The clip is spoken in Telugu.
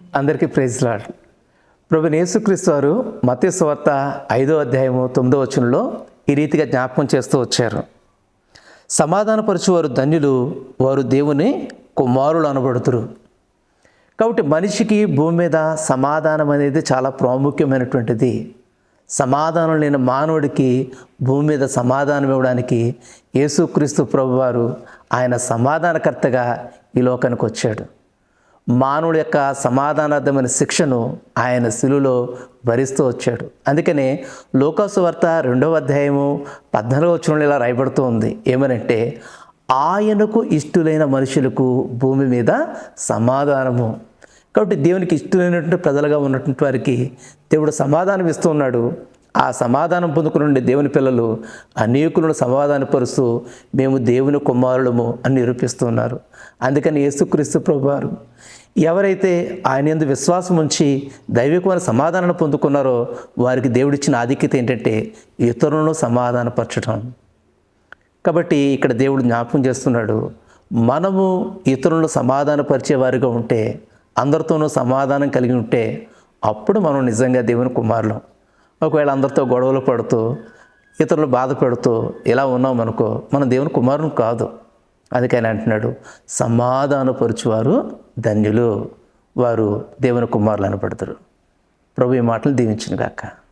అందరికీ ప్రైజ్ లాడ్. ప్రభు యేసుక్రీస్తు వారు మత్య ఐదో అధ్యాయము తొమ్మిదో వచనంలో ఈ రీతిగా జ్ఞాపకం చేస్తూ వచ్చారు. సమాధానపరచువారు ధన్యులు వారు దేవుని కుమారులు అనబడుతురు. కాబట్టి మనిషికి భూమి మీద సమాధానం అనేది చాలా ప్రాముఖ్యమైనటువంటిది. సమాధానం లేని మానవుడికి భూమి మీద సమాధానం ఇవ్వడానికి యేసుక్రీస్తు ప్రభువారు ఆయన సమాధానకర్తగా ఈ లోకానికి వచ్చాడు. మానవుడి యొక్క సమాధానార్థమైన శిక్షను ఆయన శిలులో భరిస్తూ వచ్చాడు. అందుకనే లోకాసు వార్త రెండవ అధ్యాయము పద్నాలుగో వచనంలో ఇలా రాయబడుతూ ఉంది. ఏమనంటే ఆయనకు ఇష్టులైన మనుషులకు భూమి మీద సమాధానము. కాబట్టి దేవునికి ఇష్టమైనటువంటి ప్రజలుగా ఉన్నటువంటి వారికి దేవుడు సమాధానం ఇస్తూ ఉన్నాడు. ఆ సమాధానం పొందుకుని దేవుని పిల్లలు అనేకులను సమాధానపరుస్తూ మేము దేవుని కుమారులము అని నిరూపిస్తున్నారు. అందుకని యేసుక్రీస్తు ప్రభువారు ఎవరైతే ఆయన ఎందు విశ్వాసం ఉంచి దైవికమైన సమాధానం పొందుకున్నారో వారికి దేవుడిచ్చిన ఆధిక్యత ఏంటంటే ఇతరులను సమాధానపరచడం కాబట్టి ఇక్కడ దేవుడు జ్ఞాపకం చేస్తున్నాడు మనము ఇతరులను సమాధానపరిచేవారిగా ఉంటే అందరితోనూ సమాధానం కలిగి ఉంటే అప్పుడు మనం నిజంగా దేవుని కుమారులం. ఒకవేళ అందరితో గొడవలు పడుతూ ఇతరులు బాధ పెడుతూ ఇలా ఉన్నాం అనుకో మన దేవుని కుమారుని కాదు. అందుకని అంటున్నాడు సమాధానపరుచువారు ధన్యులు. వారు దేవుని కుమారులు అనబడతారు. ప్రభు ఈ మాటలు దీవించిన గాక